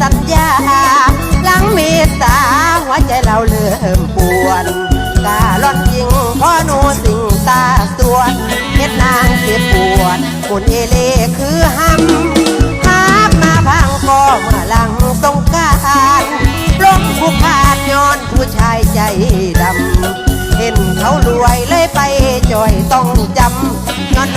สัญญา หลังเมตตาหัวใจเราเริ่มปวนกาล่อนยิงพ่อหนูสิงตาสวนเฮ็ดนางเจ็บปวดคุณเอเลคือห้ำหากมาพังก็เมื่อหลังสงการลงผู้ขาดย้อนผู้ชายใจดำ เห็นเขารวยเลยไปจ่อยต้องจำย้อน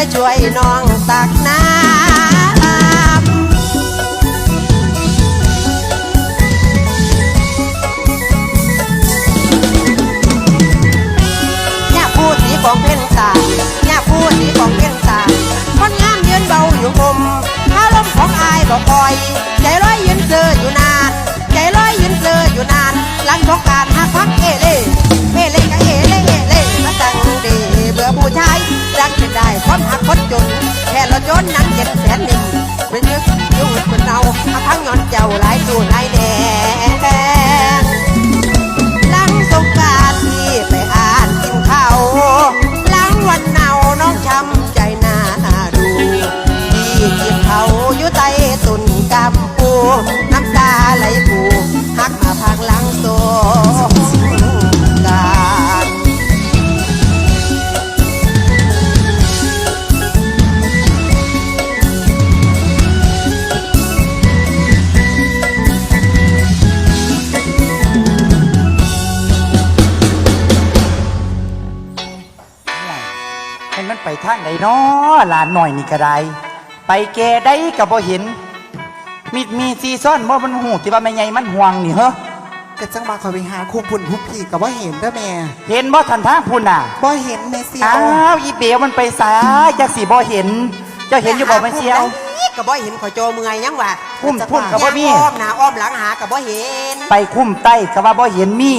และช่วยน้องตักน้ำเนี่ยพูดสีของเพ่นตาเนี่ยพูดสีของเพ่นตาคนงามยืนเบาอยู่มุมถ้าลมของอายบอกคอย น้ำตาไหลปูหักมาพังหลังสงการเห็นมันไปทางไหนนาะหลานหน่อยนี่ก็ได้ ไปแกได้ก็บ่เห็น มีดมีซีซ่อนบ่มันหูที่ว่าแม่ใหญ่มันห่วงนี่เหรอก็จังมาคอยไปหาคุมพุ่นคุมพี่กับว่าเห็นเด้อแม่เห็นบ่ทันทางพุ่นน่ะบ่เห็นแม่เสียอ้าววอีเบลมันไปสายจักสิบ่เห็นเจ้าเห็นอยู่บ่แม่เสียวก็บ่เห็นขอยโจเมื่อยยังวะพุ่มพุ่มก็บ่มีอ้อมหน้าอ้อมหลังหาก็บ่เห็น ไปคุ้มใต้ก็ว่าบ่เห็นมี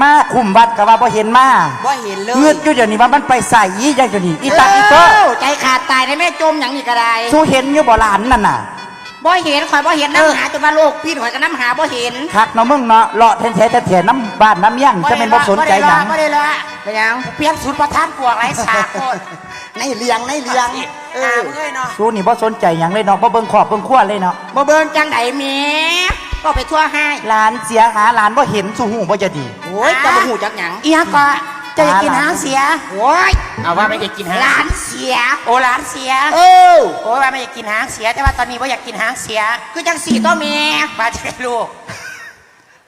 มาคุ้มวัดก็ว่าบ่เห็นมาบ่เห็นเลยเงือดอยู่เดี๋ยวนี้ว่ามันไปใส่ยี่จังเดี๋ยวนี้อีตาอีเตอใจขาดตายในแม่จมอย่างนี้ก็ได้สู้เห็นอยู่บ่หลานนั่นน่ะ บ่เห็นข่อยบ่เห็นน้ำหาจนว่าโลกพี่ข่อยก็น้ำหาบ่เห็นคักเนาะมึงเนาะเลาะแท้ๆแท้ๆน้ำบ้านน้ำย่างจะเป็นบ่สนใจหยังบ่ได้ละไปยังเปลี่ยนสูตรประทานปวกไรสาโคตรในเลียงในเลียงเออเอ้ยเนาะสู้นี่บ่สนใจหยังเลยเนาะบ่เบิ่งขอบเบิ่งขั้วเลยเนาะบ่เบิ่งจังไดแม่ก็ไปทั่วให้หลานเสียหาหลานบ่เห็นสู้หูบ่จะดีโอ้ยจะบ่หูจักหยังอีหยังก็ จะอยากกินหางเสีย โอ้ยเอาว่าไม่อยากกินหางหลานเสีย โอ้หลานเสีย เออโอ้ยว่าไม่อยากกินหางเสีย แต่ว่าตอนนี้ว่าอยากกินหางเสีย คือจังสี่ตัวแม่มาจะได้ลูก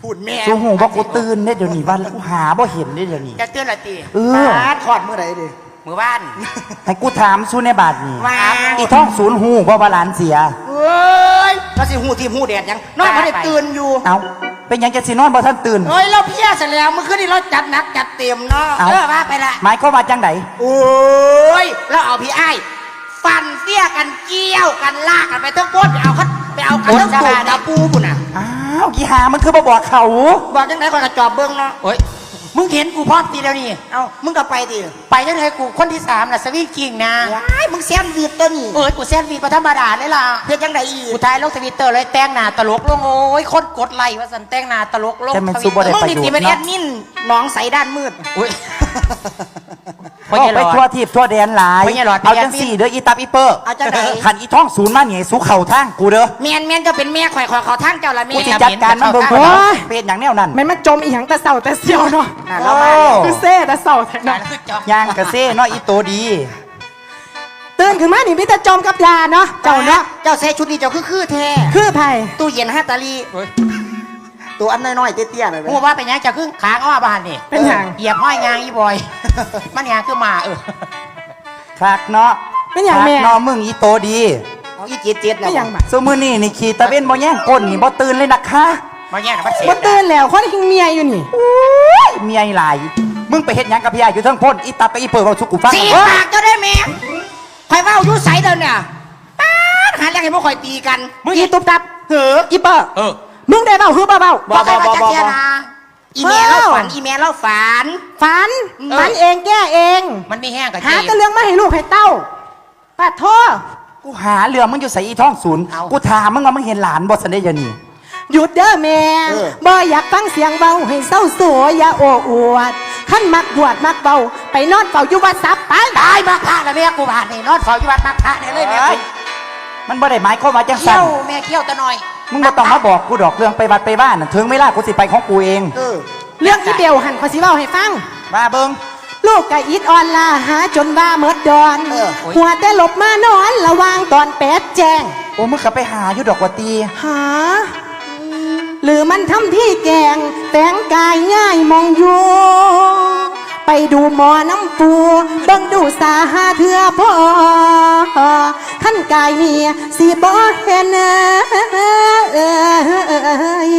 พูดแม่สู้หูบ่กูตื่นเด้เดี๋ยวนี้ว่ากูหาบ่เห็นเด้เดี๋ยวนี้จะเตือนละตีเออปาดถอดเมื่อไหร่ดิมือบ้านให้กูถามสู้ในบาทนี่ว่าอีท้องศูนย์หูบ่ว่าหลานเสียเอ้ยเราสิหูทีมหูแดดยังนอนไม่ได้ตื่นอยู่ เอ้า เป็นหยังจะสินอนบ่ทันตื่นเฮ้ยเราเพี้ยเสร็จแล้วเมื่อคืนนี้เราจัดหนักจัดเต็มเนาะเอ้าเออว่าไปละหมายความว่าจังไดโอ้ยเราเอาพี่ไอ้ายฟันเสี้ยกันเกี้ยวกันลากกันไปทั้งโคตรไปเอาเขาไปเอากันทั้งตูดตะปูปุ่นน่ะอ้าวกี่หามันคือบ่บอกเขา บอกจังไหนคนกระจอบเบิ้งเนาะเฮ้ย มึงเห็นกูพร้อมตีแล้วนี่เอ้ามึงก็ไปดิไปจังไหนกูคนที่สามน่ะสวีกิ้งนะว้ายมึงแซมวีดตัวนี้เอ้ยกูแซนวีดประธรรมดาเลยล่ะเพื่อจังไดอีกกูทายลงทวิตเตอร์เลยแต่งหน้าตลกลงโอ้ยคนกดไลค์ว่าสันแต่งหน้าตลกลงแต่มันทสู้วิตบ่เตอได้ร์มึงประนี่โยชตีเป็นน์แอเนาะดมินหน้องใสด้านมืดอุ้ย ออกไปทั่วทิพย์ทั่วแดนหลายไม่ใช่หรอกเอาจังสี่เด้ออีตับอีเปอร์เอาจังไหน ขันอีท้องศูนย์มาเนี่ยสู้เข่าทางกูเด้อเมียนเมียนจะเป็นเมียข่อยข่อยขอทางเจ้าละเมีกูยสิจัดการมันเบิ่งโอ้กูยเป็นอย่างแนวนั้นมันมาจมอีหยังแต่เสาแต่เสียวเนาะน่ะเรามาโอ้คือเซ่แต่เสาแต่น่ะเนาะคือจอกย่างกระเซ่เนาะอีโตดี ตื่นขึ้นมานี่มิแต่จมกับยาเนาะเจ้าเนาะเจ้าเซชุดนี้เจ้าคือคือแท้คือไผ่ตู้เย็นฮัตตาลี ตัวอันน้อยๆเตี้ยๆหน่อยไหม พูดว่าเป็นยังเจ้าคือขางอ้อบ้านนี่เป็นหยัง เหยียบห้อยงางอีบอย มันยางคือหมาเออคักเนาะเป็นหยังแม่คักเนาะมึงอีโตดีเอาอีเจ็ดเจ็ดไม่หยังบ่ซุมื้อนี้นี่ขี่ตะเว้นบ่แย่งก้นนี่บ่ตื่นเลยนะคะมาแย่งนะพัดเสียบ่ตื่นแล้วคนหิงเมียอยู่นี่เมียอีหลายมึงไปเฮ็ดหยังกับพี่ยาอยู่เทั้งพ่นอีตับกับอีเปิดเอาสุกุฟังสีปากเจ้าได้แม่ข่อยว่าอยู่ใสเดินเนี่ยป๊าดขหาเรื่องให้พวกข่อยตีกันอีตุบตับ เหอะอีเปอร์เออมึ งได้เบ้าคือเปล่าเบ้าบ่เคยว่าจักเทียนะอีเมลเราฝันอีเมลเราฝัน ฝันเออฝันเองแก้เอง มันไม่แห้งกับหาเจแต่เรื่องมาให้ลูกให้เต้าป้าโทษกูหาเรือมึงอยู่ใส่อีท้องศูนย์กูถามมึงว่ามึงเห็นหลานบ่สันได้ยานี่หยุดเด้อแม่บ่อยากฟังเสียงเบาให้เศร้าสัวอย่าโอ้อวดขั้นมักบวดมักเบาไปนอนเฝ้าอยู่วัดซับไปตายมาพระแล้วแม่กูผ่านนี่นอนเฝ้าอยู่วัดมาพระเนี่ยเลยแม่กูมันบ่ได้หมายความว่าจังเขี้ซั่ยนวแม่เขี้ยวตะหน่อย มึงบ่ต้องมาบอกกูดอกเรื่องไปวัดไปบ้านน่ะถึงเวลากูสิไปของกูเองเออเรื่องที่เบลหันขอสิเบาให้ฟัง มาเบิ่งลูกกะอิดอ่อนลาหาจนว่าเมิดดอนหัวแต่หลบมานอนระวางตอนแปดแจง โอ้มึงก็ไปหาอยู่ดอกว่าตีหา หรือมันทำที่แกงแต่งกายง่ายมองอยู่ ไปดูหมอน้ำปูเบิ่งดูสาหาเถื่อพอขั้นกายนี่สีบ่เห็นเอย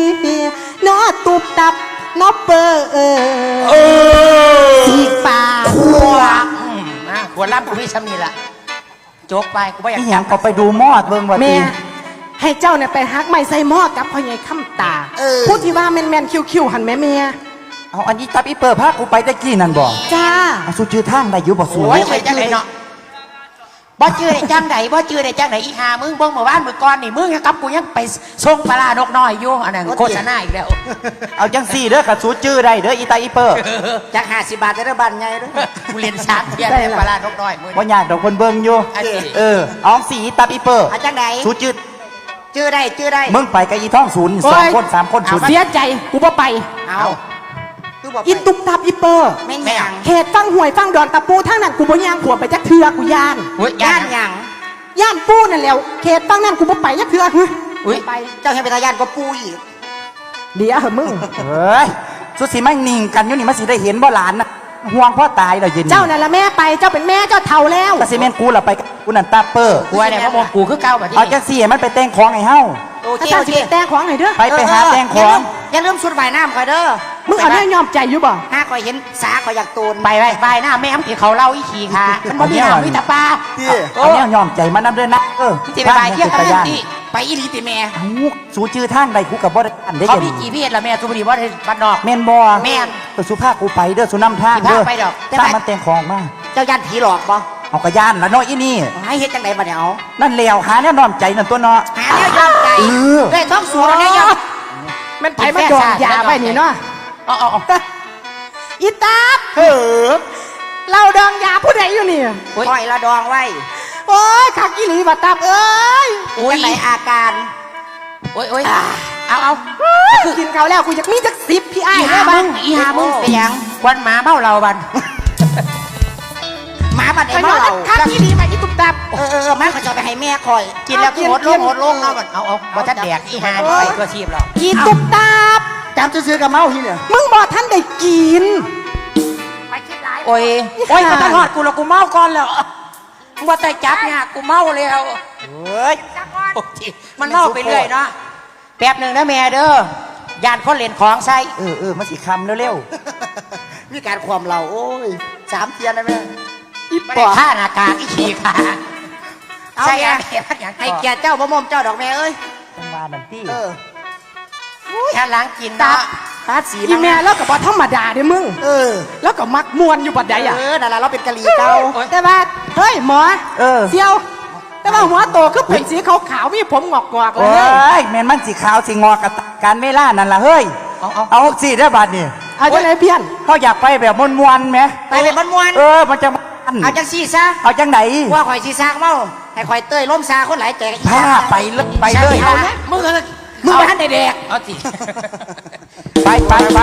นอตุบตับนอเปอเออสีปากหัวอืมนะหัวล้ำกูไม่ช้ำนี่ละโจกไปกูไม่อยากอีหยังก็ไปดูมอดเบิ่งว่าแม่ตีให้เจ้าเนี่ยไปฮักไม่ใส่หม้อกับพ่อใหญ่ข้ามตา พูดที่ว่าแมนแมนคิวคิวหันแม่เมีย เอาอันนี้ตับอีเปิดพากูไปตะกี้นั่นบ่จ้าเอาสู้ชื่อทางได้อยู่บ่สู้โอ้ยไปจังไหนเนาะบ่จื้อได้จังไหนบ่จื้อได้จังไหนอีหามึงเบิ่งเมื่อวานเมื่อก่อนนี่มึงยังกับกูยังไปส่งปลาร้านกน้อยอยู่อันนั้นโฆษณาอีกแล้วเอาจังซี่เด้อกับสู้ชื่อได้เด้ออีตาอีเปิดจักห้าสิบบาทจะได้บันไงด้วยกูเรียนสามเทียนได้ปลาร้านกน้อยมึงบ่ยากดอกคนเบิ่งอยู่อันนี้เออเอาสีตับอีเปิดอาจังไหนสู้ชื่อชื่อได้ชื่อได้มึงไปกับอีท้องศูนย์สองคนสามคนศูนย์เสียใจกูบ่ไปเอาคือ บอกอีตุบตับอีเปอร์แม่นหยังเขตฟังหวยฟังดอนตะปูทั้งนั้นกูบ่ย่างขวบไปจักเทือกูย่านอุ้ยย่านหยังย่านปูนั่นแหล้วเขตฟังนั่นกูบ่ไปจักเทือหึอุ้ยไป เจ้าเห็นเป็นทายานก็ปูอีกเดี๋ยวเหอะมึงเฮ้ยสุดสิไม่นิ่งกันอยู่นี่มันสิได้เห็นบ่หลานนะห่วงพ่อตายแล้วเย็นเจ้านั่นละแม่ไปเจ้าเป็นแม่เจ้าเฒ่าแล้วก็สิแม่นกูล่ะไปกับกูนั่นตาเปอร์กูว่าเนี่ยพ่อมงกูคือเก้าแบบนี้เอาจังซี่ให้มันไปแต่งของให้เฮาโอเคถ้าเจ้าโอสิเคไปแต่งของให้เด้อไปไปหาแต่งของอย่าลืมชุดใบน้ำคอยเด้อ มึงเอาเนื้อยอมใจอยู่บ่ห้าคอยเห็นสาคอยอยากตูนไปไปไปหน้าแม่มที่เขาเล่าอีขี่ค่ะมันบ่มีหางมีแต่ปลาที่เอาแนวยอมใจมันนำเด้อนะเออที่ไปไปเที่ยวกันทางเล่นจักรยานที่ไปอีหลีติแม่เอ้าสู้ชื่อทางใดกูกับบ่ได้อันได้เขายันมีกี่เพศละแม่ทุบดีว่าบ้านนอกแม่นบ่แม่นเออสุภาพกูไปเด้อสุนำทางสิเด้อพาไปดอกถ้ามันแต่งของมาเจ้าย่านผีหลอกบ่เอากระยานละเนาะอีนี่ให้เฮ็ดจังไดบัดเนี่ยเอานั่นแล้วหาแนวนอมใจนั่นตัวเนาะหาแนวยอมใจเออได้ท้องสูงแล้วเนี่ยยอมมันไผมาดองยาไปนี่เนาะ เอาเอาเอาอีตาบเฮ้อเราดองยาผู้ใดอยู่นี่โอ้ยปล่อยละดองไว้ โอ้ยขักอีหลีบัดตาบเอ้ยโอ้ยจังไดอาการ โอ้ยโอ้ยเอาเอากินเขาวแล้วกูอยากมีจักสิบพี่ไอ้อีายหาได้มึบ้างงอีหามึงเป็นหยังวันหมาเมาเราบันหมาบัดไปไอ้นอเมานขักอีหลีมาอีตุบตับเออเออมาเขาจะไปให้แม่คอย กินแล้วก็หดลงหดลงเนาะมันเอาเอาบ่ทันแดกอีหานี่ไปตัวชีพเราอีตุบตับ จำซื้อๆกับเมาที่เนี่ยมึงบอกท่านได้กินโอ้ยโอ้ยมาตลอดกูแล้วกูเมาก่อนแล้วมึงว่าแต่จับเนี่ยกูเมาแล้วเฮ้ยโอ้ยมันเมาไปเรื่อยเนาะแป๊บหนึ่งนะแม่เด้อยานคนเล่นของใส่เออเออมันสิคำเร็วมีการความเราโอ้ยสามเทียนนะแม่อีไม่ปได้อบฆ่าหน้ากากอีขี่ขาเอาใช่แม่อะไรอย่างให้เกียรติเจ้าบ่มอมเจ้าดอกแม่เอ้ยๆจังหวะนั่นที่ เออแค่ล้างกินตัเนาะบตาสีอีแม่แล้วก็บอกธรรมดาเด้อมึง เออ แล้วก็มักมวนอยู่บัดใดอะ เออนั่นแหละเราเป็นกะหรี่เก่า แต่ว่าเฮ้ยหมอเออเซียว แต่ว่าหัวโตคือเป็นสีขาวๆมีผมงอกๆเลโอ้ย ยแม่นมันสิขาวสิงอกับการเวลานั่นล่ะเฮ้ยเอาเอา เอาสิได้อบาดนี่เอาจังไหนเพี้ยน เขาอยากไปแบบมวนๆไหมไปเป็นม้วนเออมันจะมันๆเอาจังซี่ซะเอาจังไหนว่าข่อยสีซากเมาให้ข่อยเต้ยล้มซาคนหลายใจกันพาไปเลยไปเลย เอานะมึงเออ มึงไปหันแดกเอาสิไปไปไป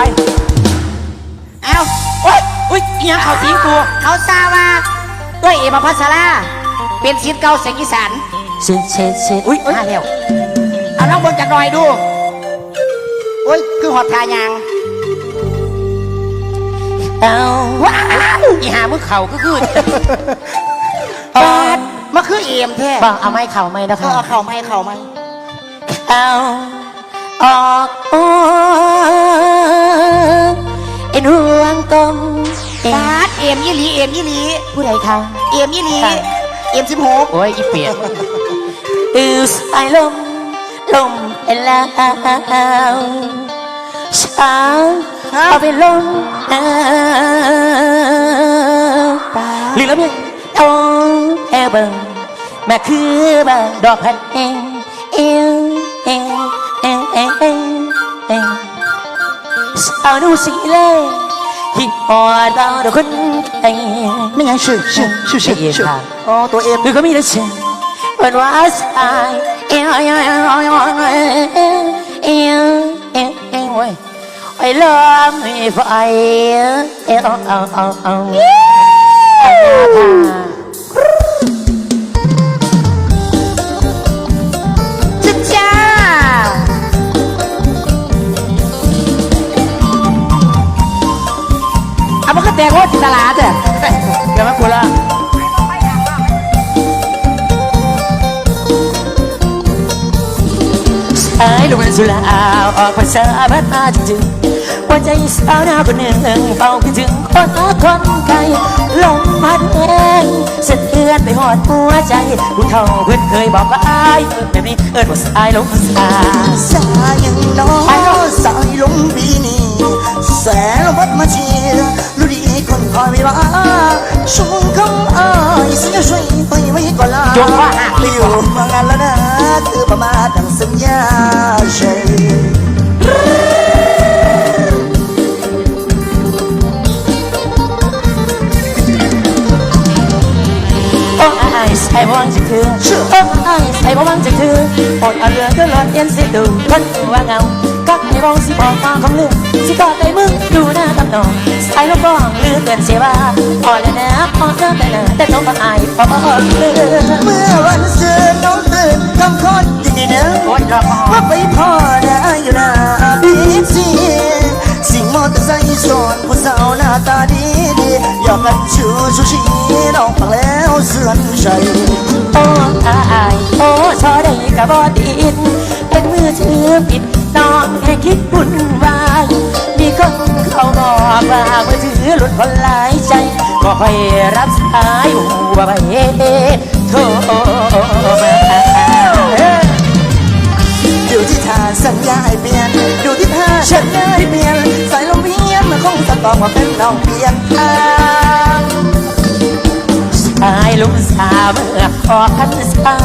เอาโอ้ยอุ้ยอีหยังเขาทิ้งกูเขาซาว่าเต้ยเอมาพัสราเป็นศิษย์เก่าเสียงอีสานเชนเชนเชนอุ้ยมาแล้วเอาน้องเบนจักหน่อยดูโอ้ยคือหอดทายางเอาว้าวอีหามึงเข่าก็คือปาดมาคือเอมแท้บังเอาไม้เข่าไหมนะเอคะอเอาเข่าไม่เข่าไม่ เอาออกออกเอ็นห่วงกลมเอ็นปาดเอมยี่หลีเอมยี่หลีผู้ใดคะเอมยี่หลีค่ะเอมสิบหกโอ้ยอีเปียกอือสายลม ลมเป็นแล้วช้างเอาไปลมหรือแล้วเพียงโอ้แอเบิงแม่คือบ่ดอกพันเองเองเอง เองเองเองเองสาวดูสิเลยที่อดาวดอกคนไอ้นี่ไงชื่อชื่อชื่อชื่อชื่ออ๋อตัวเอ็มหรือก็มีแต่ฉันเป็นว่าสายเอวเอวเอวเอวเอวเอวเอวเอวเอ้ยไอ้ลมไฟเอวเอาเอาเอา ตกว่าจิตลาดอะเดี๋ยวมากูละสายลมสุลาออกภาษาบ้านมาจริงๆว่าใจสาวหน้าคนหนึ่งเฝ้าคิดถึงคนหาคนไกลลมพัดแรงสะเทือนไปหอดหัวใจผู้เฒ่าเพื่อนเคยบอกว่าอายเออแบบนี้เอิ้นว่าสายลมสาสายังน้อสายลมปีนี้แสงวัดมาเชียร์ คอยไม่ว่าช่วงคำอายเสียช่วยไปไว้ก่อนละอยู่มางานแล้วนะคือประมาทดังสัญญาใช่โอ้บ่วังจะคือโอ้ไอายใส่บ่วังจะคืออดเอาเรือก็หลอดเย็นสิดูคนว่าเงากักให้มองสิบอกมาของเรื่อง สิกอดใจมึงดูหน้าตำนองสายลมบ้องลือเกินเสียว่าพอแล้วนะพอแล้วแต่นะแต่ต้องมาอายพอเลือเมื่อวันเสือน้องตื่นคำคอนยินดีเนอะโอ้ยรอพอว่าไปพ่อได้อยู่นะบีซีสิ่งมอเตอร์ไซค์สอนผู้สาวหน้าตาดีดีอยากกันชูชูชีน้องฟังแล้วเสื่อนใจโอ้อายโอ้ชอได้กับบอดิน เป็นมือถือปิดน้องให้คิดบุญวายมีคนเขาบอกว่ามือถือหลุดคนหลายใจก็ค่อยรับสายหัวไปโทรมาดูที่ท่าสัญญาให้เปลี่ยนดูที่ท่าสัญญาให้เปลี่ยนสายลมเพียนมันคงจะตอบว่าเป็นน้องเปลี่ยนทา งสายลมสาเมื่อออพันษา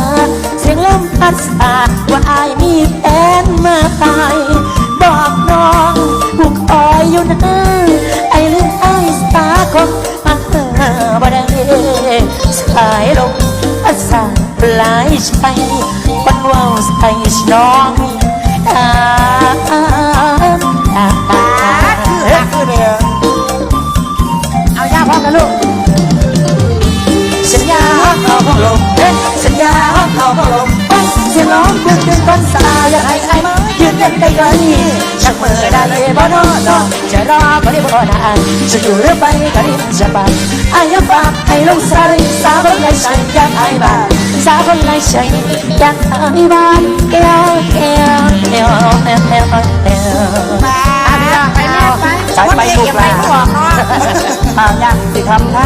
เสียงลมพัดสาว่าอายมีแฟนมาตายบอกน้องผู้คอยอยู่นะไอ้ลืมไอ้สาคงมาเธอบ่ได้สายลมพัดสาปลายใจคนว่าวใส่น้องอ่าอ่าอ่าคือเนี่ยเอาย่าพร้อมกันลูก hoang lộn em sinh ra hót hò hoang xin lỗi bước chân con xa giờ hay ai mới dừng chân đây gì chẳng mơ đã lấy bỏ nó chờ đó có đi bỏ đã ai sự bay có đi sẽ bay ai nhớ phạm hay lâu xa vẫn lại sành chắc ai bà xa vẫn lại sành chắc ai bà kéo kéo kéo kéo kéo kéo สายไปลูกลาเอาเนี่ยสิทำท่า